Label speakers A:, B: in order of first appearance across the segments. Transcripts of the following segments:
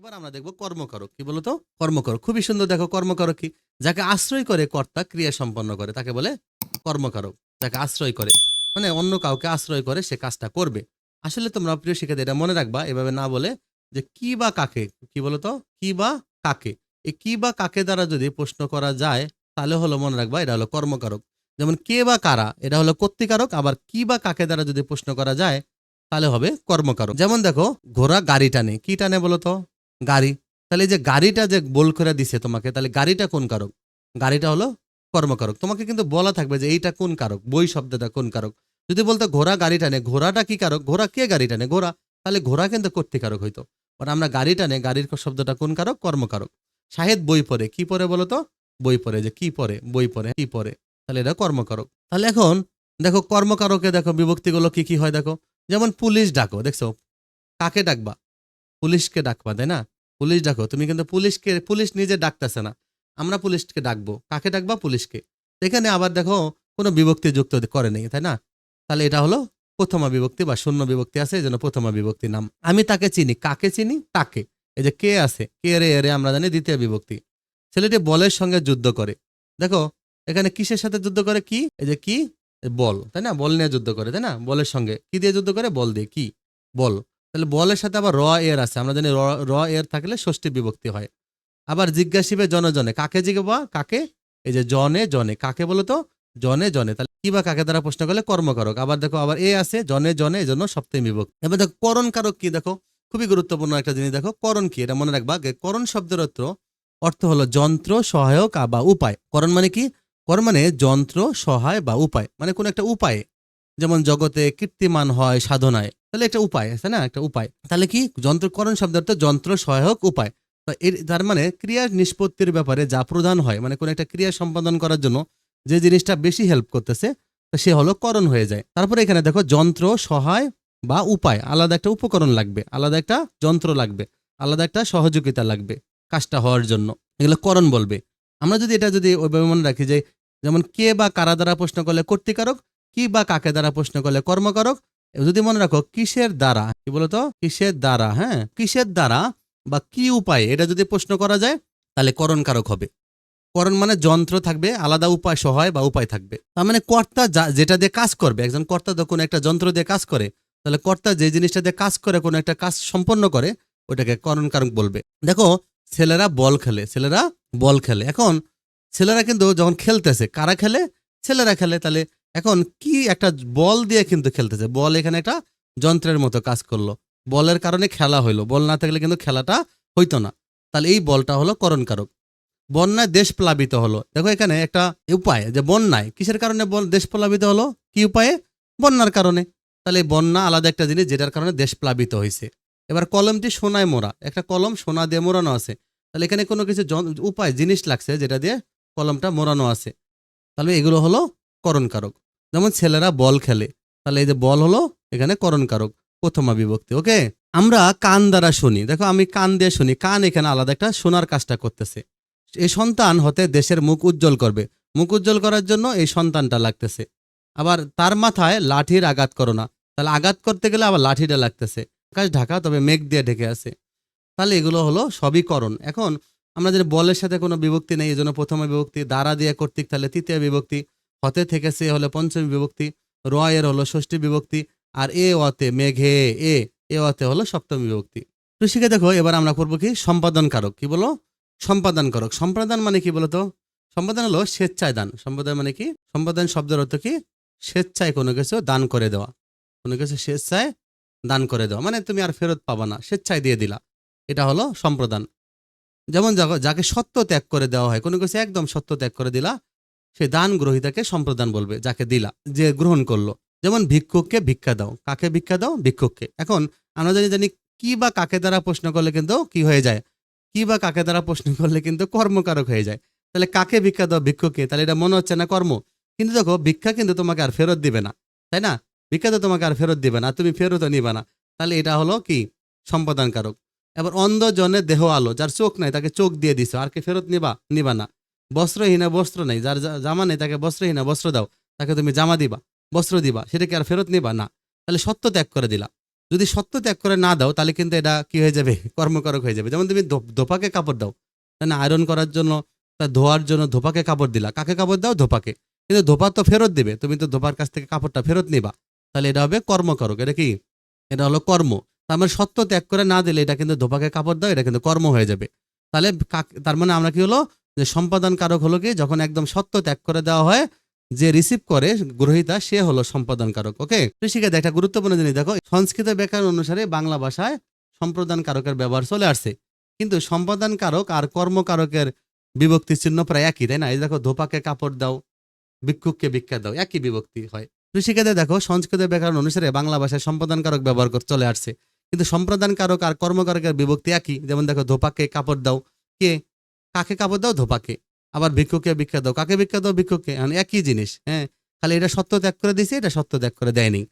A: এবার আমরা দেখব কর্মকারক কি বলতো? কর্মকারক। খুবই সুন্দর দেখো কর্মকারক কি? যাকে আশ্রয় করে কর্তা ক্রিয়া সম্পন্ন করে, তাকে বলে কর্মকারক। যাকে আশ্রয় করে মানে অন্য কাউকে আশ্রয় করে সে কাজটা করবে। আসলে তোমরা প্রিয় শিক্ষার্থী, এটা মনে রাখবা, এভাবে না বলে যে কি বা কাকে, কি বলতো? কি বা কাকে। এই কি বা কাকে দ্বারা যদি প্রশ্ন করা যায়, তাহলে হলো মনে রাখবা এটা হলো কর্মকারক। যেমন কে বা কারা, এটা হলো কর্তিকারক, আবার কি বা কাকে দ্বারা যদি প্রশ্ন করা যায়, তাহলে হবে কর্মকারক। যেমন দেখো, ঘোড়া গাড়ি টানে, কি টানে বলতো? গাড়ি। তাহলে এই যে গাড়িটা যে বোল করে দিছে তোমাকে, তাহলে গাড়িটা কোন কারক? গাড়িটা হলো কর্মকারক। তোমাকে কিন্তু বলা থাকবে যে এইটা কোন কারক? বই শব্দটা কোন কারক? যদি বলতো ঘোড়া গাড়ি টানে ঘোড়াটা কি কারক? ঘোড়া কে গাড়ি টানে ঘোড়া। তাহলে ঘোড়া কিন্তু কর্তৃকারক হইতো। বাট আমরা গাড়ি টানে গাড়ির শব্দটা কোন কারক? কর্মকারক। শাহেদ বই পড়ে। কি পড়ে বলতো বই পড়ে যে কি পড়ে? বই পড়ে। কি পড়ে? তাহলে এটা কর্মকারক। তাহলে এখন দেখো কর্মকারকে দেখো বিভক্তিগুলো কি কি হয় দেখো? যেমন পুলিশ ডাকো, দেখছ? কাকে ডাকবা? পুলিশকে ডাকবা, তাই না? পুলিশ ডাকো। তুমি কিন্তু পুলিশকে, পুলিশ নিজে ডাকতেছে না। আমরা পুলিশকে ডাকবো। কাকে ডাকবা? পুলিশকে। এখানে আবার দেখো, কোনো বিভক্তি যুক্ত করে নেই, তাই না? তাহলে এটা হলো প্রথমা বিভক্তি বা শূন্য বিভক্তি আছে, এই জন্য প্রথমা বিভক্তি নাম। আমি তাকে চিনি। কাকে চিনি? তাকে। এই যে কে আছে, কে রে রে, আমরা জানি দ্বিতীয় বিভক্তি। ছেলেটি বলের সঙ্গে যুদ্ধ করে। দেখো, এখানে কিসের সাথে যুদ্ধ করে? কি? এই যে কি? বল, তাই না? বল নিয়ে যুদ্ধ করে, তাই না? বলের সঙ্গে। কি দিয়ে যুদ্ধ করে? বল দিয়ে। কি? বল। তাহলে বলের সাথে আবার র এর আছে। আমরা জানি র এর থাকলে ষষ্ঠী বিভক্তি হয়। আবার জিজ্ঞাসিবে জনজনে কাকে জিজ্ঞাবা কাকে? এই যে জনে জনে, কাকে বলো তো? জনে জনে। তাহলে কি বা কাকে দ্বারা প্রশ্ন করলে? কর্মকারক। আবার দেখো, আবার এ আছে, জনে জনে এই জন্য সপ্তমী বিভক্তি। এবার দেখো, করণ কারক কি? দেখো, খুবই গুরুত্বপূর্ণ একটা জিনিস। দেখো, করণ কি? এটা মনে রাখবা করণ শব্দের অর্থ অর্থ হলো যন্ত্র, সহায়ক বা উপায়। করণ মানে কি? করণ মানে যন্ত্র, সহায় বা উপায়। মানে কোন একটা উপায়ে। যেমন জগতে কীর্তিমান হয় সাধনায়। তাহলে একটা উপায়, তাই না? একটা উপায়। তাহলে কি? যন্ত্রকরণ শব্দের অর্থ যন্ত্র সহায়ক উপায়। তো এর, তার মানে ক্রিয়া নিষ্পত্তির ব্যাপারে যা প্রধান হয় মানে কোন একটা ক্রিয়া সম্পাদন করার জন্য যে জিনিসটা বেশি হেল্প করতেছে সে হলো করণ হয়ে যায়। তারপরে এখানে দেখো যন্ত্র সহায় বা উপায়। আলাদা একটা উপকরণ লাগবে, আলাদা একটা যন্ত্র লাগবে, আলাদা একটা সহযোগিতা লাগবে কাজটা হওয়ার জন্য। এগুলো করণ বলবে। আমরা যদি এটা যদি ওইভাবে মনে রাখি যে, যেমন কে বা কারা দ্বারা প্রশ্ন করলে কর্তিকারক কি বা কাকে দ্বারা প্রশ্ন করলে? কর্মকারক? যদি মনে রাখো, কিসের দ্বারা? কি বলতো? কিসের দ্বারা হ্যাঁ? কিসের দ্বারা বা কি উপায়ে? এটা যদি প্রশ্ন করা যায়, তাহলে করণকারক হবে। করণ মানে যন্ত্র থাকবে, আলাদা উপায় সহায় বা উপায় থাকবে। তার মানে কর্তা যেটা দিয়ে কাজ করবে, একজন কর্তা যখন একটা যন্ত্র দিয়ে কাজ করে, তাহলে কর্তা যে জিনিসটা দিয়ে কাজ করে, কোনো একটা কাজ সম্পন্ন করে, ওটাকে করণকারক বলবে। দেখো, ছেলেরা বল খেলে, ছেলেরা বল খেলে। এখন, ছেলেরা কিন্তু যখন খেলতেছে, কারা খেলে? ছেলেরা খেলে, তাহলে এখন কি একটা বল দিয়ে কিন্তু খেলতেছে? বল এখানে একটা যন্ত্রের মতো কাজ করল। বলের কারণে খেলা হইল। বল না থাকলে কিন্তু খেলাটা হইতো না। তাহলে এই বলটা হলো করণকারক। বন্যায় দেশ প্লাবিত হলো। দেখো এখানে একটা উপায় যে বন্যায়। কিসের কারণে দেশ প্লাবিত হলো? কি উপায়ে? বন্যার কারণে। তাহলে বন্যা আলাদা একটা জিনিস যেটার কারণে দেশ প্লাবিত হয়েছে এবার কলমটি সোনায় মোড়া। একটা কলম সোনা দিয়ে মোড়ানো আছে। তাহলে এখানে কোনো কিছু উপায়, জিনিস লাগছে যেটা দিয়ে কলমটা মোড়ানো আছে। তাহলে এগুলো হলো করণকারক। যেমন ছেলেরা বল খেলে, তাহলে এই যে বল হলো এখানে করণকারক, প্রথমা বিভক্তি, ওকে? আমরা কান দ্বারা শুনি। দেখো আমি কান দিয়ে শুনি, কান এখানে আলাদা একটা শোনার কাজটা করতেছে। এই সন্তান হতে দেশের মুখ উজ্জ্বল করবে। মুখ উজ্জ্বল করার জন্য এই সন্তানটা লাগতেছে। আবার তার মাথায় লাঠির আঘাত করো না। তাহলে আঘাত করতে গেলে আবার লাঠিটা লাগতেছে। আকাশ ঢাকা, তবে মেঘ দিয়ে ঢেকে আছে। তাহলে এগুলো হলো সবই করণ। এখন আমরা যদি বলের সাথে কোনো বিভক্তি নেই, এই জন্য প্রথমে বিভক্তি, দ্বারা দিয়ে কর্তৃক, তাহলে তৃতীয় বিভক্তি। হতে থেকে সে হলো পঞ্চমী বিভক্তি র এর হলো ষষ্ঠী বিভক্তি, আর এ অতে মেঘে, এ এ অতে হলো সপ্তমী বিভক্তি। তো শিখে দেখো, এবার আমরা করব কি? সম্পাদন কারক কি বলো? সম্পাদন করক সম্পাদন মানে কি বলতো সম্পাদন হলো স্বেচ্ছায় দান সম্পাদন মানে কি? সম্পাদন শব্দের অর্থ কি? স্বেচ্ছায় কোনো কিছু দান করে দেওয়া। কোনো কিছু স্বেচ্ছায় দান করে দেওয়া। মানে তুমি আর ফেরত পাবা না। স্বেচ্ছায় দিয়ে দিলা। এটা হলো সম্প্রদান। যেমন যাকে- যাকে সত্য ত্যাগ করে দেওয়া হয়, কোনো কিছু একদম সত্য ত্যাগ করে দিলা সেই দান গ্রহীতাকে সম্প্রদান বলবে, যাকে দিলা, যে গ্রহণ করল। যেমন ভিক্ষুককে ভিক্ষা দাও, কাকে ভিক্ষা দাও? ভিক্ষুককে। এখন আমরা জানি জানি কি বা কাকে দ্বারা প্রশ্ন করলে কিন্তু কি হয়ে যায়? কি বা কাকে দ্বারা প্রশ্ন করলে কিন্তু কর্মকারক হয়ে যায়। তাহলে কাকে ভিক্ষা দাও ভিক্ষুককে? তাহলে এটা মনে হচ্ছে না কর্ম। কিন্তু দেখো, ভিক্ষা কিন্তু তোমাকে আর ফেরত দিবে না, তাই না? ভিক্ষা তো তোমাকে আর ফেরত দিবে না তুমি ফেরতও নিবে না। তাহলে এটা হলো কি? সম্পাদনকারক এবার অন্ধ জনের দেহ আলো, যার চোখ নাই, তাকে চোখ দিয়ে দিছো, আর কি ফেরত নিবা? নিবা না। বস্ত্রহীনা বস্ত্র নেই, যার জামা নেই তাকে বস্ত্রহীনা বস্ত্র দাও, তাকে তুমি জামা দিবা, বস্ত্র দিবা, সেটাকে আর ফেরত নিবা না। তাহলে সত্য ত্যাগ করে দিলা। যদি সত্য ত্যাগ করে না দাও, তাহলে কিন্তু এটা কি হয়ে যাবে? কর্মকারক হয়ে যাবে। যেমন তুমি ধোপাকে কাপড় দাও না? আয়রন করার জন্য, তা ধোয়ার জন্য ধোপাকে কাপড় দিলা। কাকে কাপড় দাও? ধোপাকে। কিন্তু ধোপা তো ফেরত দিবে, তুমি তো ধোপার কাছ থেকে কাপড়টা ফেরত নিবা। তাহলে এটা হবে কর্মকারক। এটা কি? এটা হলো কর্ম। তার মানে সত্য ত্যাগ করে না দিলে এটা কিন্তু ধোপাকে কাপড় দাও, এটা কিন্তু কর্ম হয়ে যাবে। তাহলে তার মানে আমরা কি হলো? যে সম্পাদন কারক হলো কি? যখন একদম সত্য ত্যাগ করে দেওয়া হয়, যে রিসিভ করে গ্রহিতা, সে হলো সম্পাদন কারক ওকে কৃষিকাজ একটা গুরুত্বপূর্ণ জিনিস দেখো, সংস্কৃত ব্যাকরণ অনুসারে বাংলা ভাষায় সম্প্রদান কারকের ব্যবহার চলে আসছে। কিন্তু সম্পাদন কারক আর কর্মকারকের বিভক্তি চিহ্ন প্রায় একই, তাই না? এই দেখো, ধোপাকে কাপড় দাও, ভিক্ষুককে ভিক্ষা দাও, একই বিভক্তি হয়। কৃষিকাজে দেখো সংস্কৃত ব্যাকরণ অনুসারে বাংলা ভাষায় সম্পাদন কারক ব্যবহার করে, চলে আসছে। কিন্তু সম্প্রদান কারক আর কর্মকারকের বিভক্তি একই, যেমন দেখো, ধোপাকে কাপড় দাও, কে? কাকে কাপড় দাও? ধোপাকে। আবার ভিক্ষুকে ভিক্ষা দাও। কাকে ভিক্ষা দাও? ভিক্ষুককে। মানে একই জিনিস হ্যাঁ? খালি এটা সত্য ত্যাগ করে দিয়েছে, এটা সত্য ত্যাগ করে দেয়নি।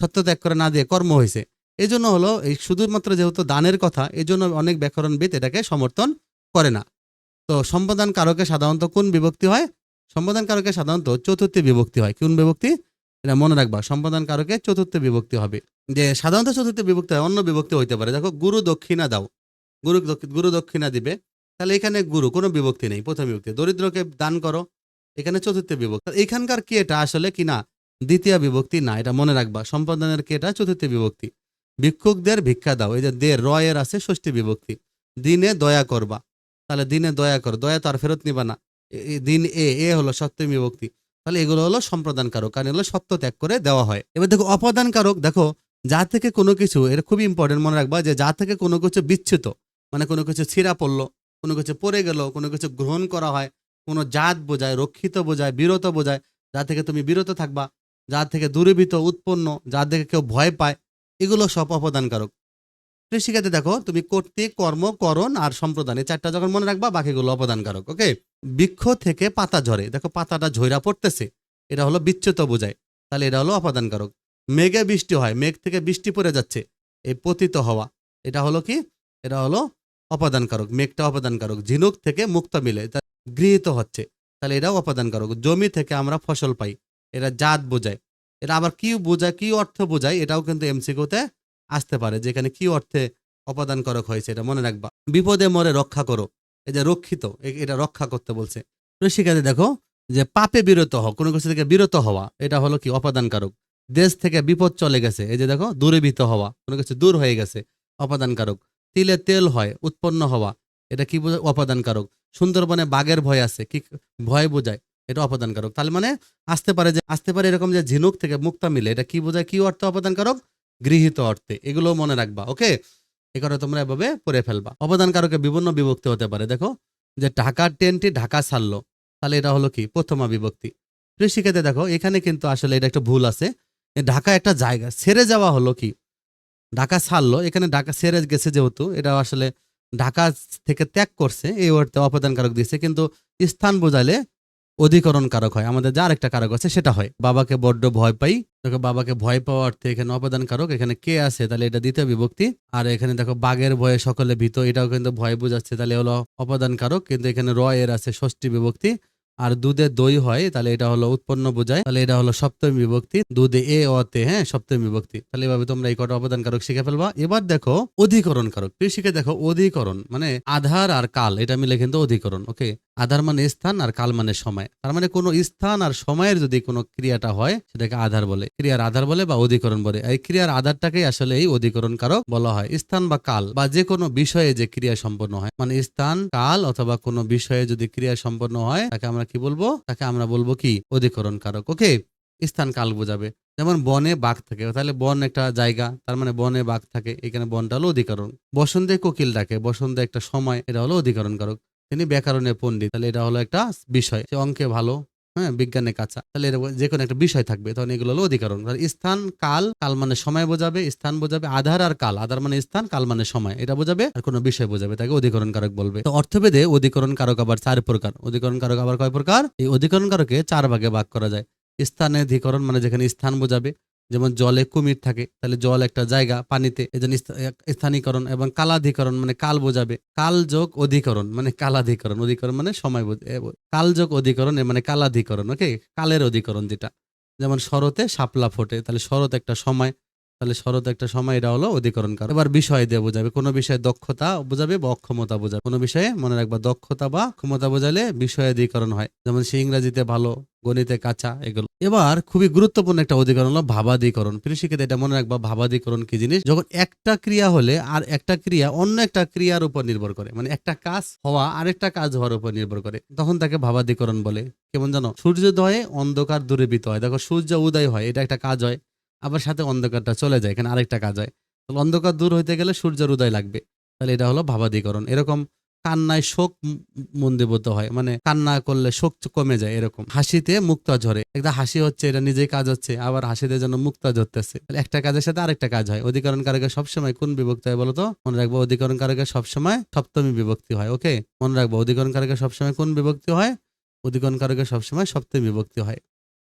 A: সত্য ত্যাগ করে না দিয়ে কর্ম হয়েছে। এই জন্য হলো, এই শুধুমাত্র যেহেতু দানের কথা এই জন্য অনেক ব্যাকরণবিদ এটাকে সমর্থন করে না। তো সম্পাদন কারকে সাধারণত কোন বিভক্তি হয়? সম্পাদন কারকে সাধারণত চতুর্থী বিভক্তি হয়। কোন বিভক্তি? এটা মনে রাখবা সম্পাদন কারকে চতুর্থ বিভক্তি হবে। যে সাধারণত চতুর্থ বিভক্তি হয়, অন্য বিভক্তি হইতে পারে। দেখো, গুরু দক্ষিণা দাও। গুরু গুরু দক্ষিণা দিবে। তাহলে এখানে গুরু, কোনো বিভক্তি নেই। প্রথম বিভক্তি, দরিদ্রকে দান করো। এখানে চতুর্থ বিভক্তি এখানকার কি এটা আসলে কি না? দ্বিতীয় বিভক্তি না, এটা মনে রাখবা। সম্পাদনের কি এটা? চতুর্থ বিভক্তি। ভিক্ষুকদের ভিক্ষা দাও, এই যে দের রয়ের আছে ষষ্ঠী বিভক্তি। দিনে দয়া করবা। তাহলে দিনে দয়া কর, দয়া তো আর ফেরত নিবা না। দিন এ এ হলো সপ্তমী বিভক্তি। তাহলে এগুলো হলো সম্প্রদান কারক কারণ এগুলো সত্য ত্যাগ করে দেওয়া হয়। এবার দেখো অপদান কারক দেখো, যা থেকে কোনো কিছু এটা খুবই ইম্পর্টেন্ট মনে রাখবা যে যা থেকে কোনো কিছু বিচ্ছুত মানে কোনো কিছু ছিঁড়া পড়ল কোনো কিছু পড়ে গেল, কোনো কিছু গ্রহণ করা হয়, কোনো জাত বোঝায়, রক্ষিত বোঝায়, বিরত বোঝায়, যা থেকে তুমি বিরত থাকবা, যা থেকে দূরীভূত, উৎপন্ন, যা থেকে কেউ ভয় পায়, এগুলো সব অপদানকারক। কৃষিকাজে দেখো, তুমি কর্তৃক কর্ম, করণ আর সম্প্রদান, এই চারটা যখন মনে রাখবা, বাকিগুলো অপদানকারক, ওকে? বৃক্ষ থেকে পাতা ঝরে, দেখো পাতাটা ঝইরা পড়তেছে, এটা হলো বিচ্যুত বোঝায়, তাহলে এটা হলো অপদানকারক। মেঘে বৃষ্টি হয়, মেঘ থেকে বৃষ্টি পড়ে যাচ্ছে, এই পতিত হওয়া, এটা হলো কি? এটা হলো অপদানকারক, মেঘটা অপাদানকারক, ঝিনুক থেকে মুক্ত মিলে, তা গৃহীত হচ্ছে। তাহলে এটাও অপাদানকারক। জমি থেকে আমরা ফসল পাই এটা জাত বোঝায়। এটা আবার কি বোঝায়, কি অর্থ বোঝায়, এটাও কিন্তু এমসিকিউতে আসতে পারে, যেখানে কি অর্থে অপাদানকারক হয়েছে, এটা মনে রাখবা। বিপদে মরে রক্ষা করো, এই যে রক্ষিত এটা রক্ষা করতে বলছে। কৃষিকাজে দেখো যে পাপে বিরত হও কোনো কিছু থেকে বিরত হওয়া, এটা হলো কি? অপাদানকারক। দেশ থেকে বিপদ চলে গেছে, এই যে দেখো, দূরীভূত হওয়া, কোনো কিছু দূর হয়ে গেছে, অপদানকারক। তিলে তেল হয়, উৎপন্ন হওয়া। এটা কি বোঝায়? অপদানকারক। সুন্দরবনে বাঘের ভয় আছে। কি ভয় বোঝায়? এটা অপদানকারক। তাহলে মানে আসতে পারে যে, আসতে পারে এরকম যে ঝিনুক থেকে মুক্তা মিলে। এটা কি বোঝায়? কি অর্থে অপদানকারক? গৃহীত অর্থে। এগুলো মনে রাখবা, ওকে? এ করে তোমরা এভাবে পড়ে ফেলবা। অবদানকারকে বিভিন্ন বিভক্তি হতে পারে। দেখো, যে ঢাকার ট্রেনটি ঢাকা ছাড়লো। তাহলে এটা হলো কি? প্রথমা বিভক্তি। কৃষিক্ষেত্রে দেখো, এখানে কিন্তু আসলে এটা একটা ভুল আছে। ঢাকা একটা জায়গা। ছেড়ে যাওয়া হলো কি? ঢাকা ছাড়লো। এখানে ঢাকা ছেড়ে গেছে যেহেতু, এটা আসলে ঢাকা থেকে ত্যাগ করছে, এই অর্থে অপদানকারক দিয়েছে। কিন্তু স্থান বোঝালে অধিকরণ কারক হয়। আমাদের যার একটা কারক আছে, সেটা হয়। বাবাকে বড্ড ভয় পাই। দেখো, বাবাকে ভয় পাওয়া অর্থে এখানে অপদান কারক এখানে কে আছে? তাহলে এটা দ্বিতীয় বিভক্তি। আর এখানে দেখো, বাঘের ভয়ে সকলে ভীত। এটাও কিন্তু ভয় বোঝাচ্ছে। তাহলে হলো অপদান কারক কিন্তু এখানে র এর আছে ষষ্ঠী বিভক্তি। আর দুধে দই হয়, তাহলে এটা হলো উৎপন্ন বোঝায়। তাহলে এটা হলো সপ্তম বিভক্তি। দুধে এ অতে হ্যাঁ সপ্তম বিভক্তি। তাহলে এভাবে তোমরা এই কটা অবদান কারক শিখে ফেলবা। এবার দেখো অধিকরণ কারক কৃষিকে দেখো অধিকরণ মানে আধার আর কাল, এটা মিলে কিন্তু অধিকরণ ওকে আধার মানে স্থান আর কাল মানে সময়। তার মানে কোনো স্থান আর সময়ের যদি কোনো ক্রিয়াটা হয়, সেটাকে আধার বলে। ক্রিয়ার আধার বলে বা অধিকরণ বলে। এই ক্রিয়ার আধারটাকেই আসলে এই অধিকরণ কারক বলা হয়। স্থান বা কাল বা যে কোনো বিষয়ে যে ক্রিয়া সম্পন্ন হয়। মানে স্থান, কাল অথবা কোনো বিষয়ে যদি ক্রিয়া সম্পন্ন হয়, তাকে আমরা কি বলব? তাকে আমরা বলব কি? অধিকরণ কারক ওকে? স্থান, কাল বোঝাবে। যেমন বনে বাঘ থাকে। তাহলে বন একটা জায়গা। তার মানে বনে বাঘ থাকে। এখানে বনটা হলো অধিকরণ। বসন্তে কোকিল ডাকে। বসন্তে একটা সময়। এটা হলো অধিকরণ কারক তিনি ব্যাকরণের পণ্ডিত। তাহলে এটা হলো একটা বিষয় সে অঙ্কে ভালো হ্যাঁ বিজ্ঞানে কাঁচা। তাহলে এটা যে কোনো একটা বিষয় থাকবে, তখন এগুলো হলো অধিকরণ। স্থান, কাল কাল মানে সময় বোঝাবে, স্থান বোঝাবে, আধার আর কাল। আধার মানে স্থান, কাল মানে সময়। এটা বোঝাবে আর কোনো বিষয় বোঝাবে, তাকে অধিকরণ কারক বলবে। তো অর্থভেদে অধিকরণ কারক আবার চার প্রকার। অধিকরণ কারক আবার কয় প্রকার? এই অধিকরণ কারকে চার ভাগে ভাগ করা যায়। স্থানে অধিকরণ মানে যেখানে স্থান বোঝাবে যেমন জলে কুমির থাকে, তাহলে জল একটা জায়গা পানিতে এই জন্য স্থা- স্থানীকরণ এবং কালাধিকরণ মানে কাল বোঝাবে। কালযোগ অধিকরণ মানে কালাধিকরণ, অধিকরণ মানে সময় কালযোগ অধিকরণ মানে কালাধিকরণ, ওকে? কালের অধিকরণ যেটা। যেমন শরতে শাপলা ফোটে, তাহলে শরৎ একটা সময় তাহলে শরৎ একটা সময় এটা হলো অধিকরণ কারক এবার বিষয় দিয়ে বোঝাবে, কোনো বিষয়ে দক্ষতা বোঝাবে বা অক্ষমতা বোঝাবে। কোনো বিষয়ে মনে রাখবা, দক্ষতা বা ক্ষমতা বোঝালে বিষয় অধিকরণ হয়। যেমন সে ইংরাজিতে ভালো, গণিতে কাঁচা, এগুলো। এবার খুবই গুরুত্বপূর্ণ একটা অধিকরণ হলো ভাবাধিকরণ। শিক্ষিত এটা মনে রাখবা, ভাবাধিকরণ কি জিনিস? যখন একটা ক্রিয়া হলে আর একটা ক্রিয়া অন্য একটা ক্রিয়ার উপর নির্ভর করে। মানে একটা কাজ হওয়া আরেকটা কাজ হওয়ার উপর নির্ভর করে। তখন তাকে ভাবাধিকরণ বলে। কেমন জানো? সূর্যোদয়ে অন্ধকার দূরীভূত হয়। দেখো সূর্য উদয় হয়, এটা একটা কাজ হয়। আবার সাথে অন্ধকারটা চলে যায়, এখানে আরেকটা কাজ হয়। তাহলে অন্ধকার দূর হইতে গেলে সূর্যের উদয় লাগবে। তাহলে এটা হলো ভাবাধিকরণ। এরকম কান্নায় শোক মন্দীভূত হয়। মানে কান্না করলে শোক কমে যায় এরকম। হাসিতে মুক্তা ঝরে। একটা হাসি হচ্ছে, এটা নিজেই কাজ হচ্ছে, আবার হাসিতে যেন মুক্তা ঝরতেছে। একটা কাজের সাথে আরেকটা কাজ হয়। অধিকরণ কারকে সবসময় কোন বিভক্তি হয় বলতো? মনে রাখব অধিকরণ কারকে সবসময় সপ্তমী বিভক্তি হয়, ওকে? মনে রাখব অধিকরণ কারকে সবসময় কোন বিভক্তি হয়? অধিকরণ কারকে সবসময় সপ্তমী বিভক্তি হয়।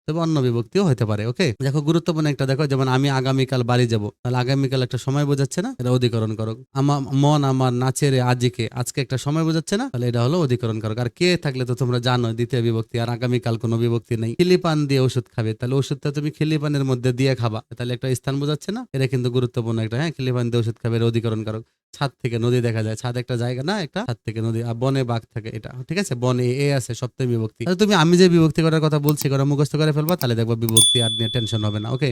A: তবে অন্য বিভক্তিও হতে পারে, ওকে? দেখো, গুরুত্বপূর্ণ একটা, দেখো, যেমন আমি আগামীকাল বাড়ি যাব, তাহলে আগামীকাল একটা সময় বোঝাচ্ছে না? এটা অধিকরণ করক আমার মন আমার নাচের আজিকে, আজকে একটা সময় বোঝাচ্ছে না? তাহলে এটা হলো অধিকরণ করক আর কে থাকলে তো তোমরা জানো দ্বিতীয় বিভক্তি, আর আগামীকাল কোনো বিভক্তি নেই। খিলিপান দিয়ে ওষুধ খাবে, তাহলে ওষুধটা তুমি খিলিপানের মধ্যে দিয়ে খাবা, তাহলে একটা স্থান বোঝাচ্ছে না? এটা কিন্তু গুরুত্বপূর্ণ একটা হ্যাঁ খিলিপান দিয়ে ওষুধ খাবে অধিকরণ করক ছাদ থেকে নদী দেখা যায়, ছাদ একটা জায়গা না একটা? ছাদ থেকে নদী, আর বনে বাঘ থাকে এটা, ঠিক আছে? বনে এ আছে, সপ্তমী বিভক্তি। তুমি আমি যে বিভক্তি করার কথা বলছি করে মুখস্থ করে ফেলবা তাহলে দেখবা বিভক্তি আর নিয়ে টেনশন হবে না ওকে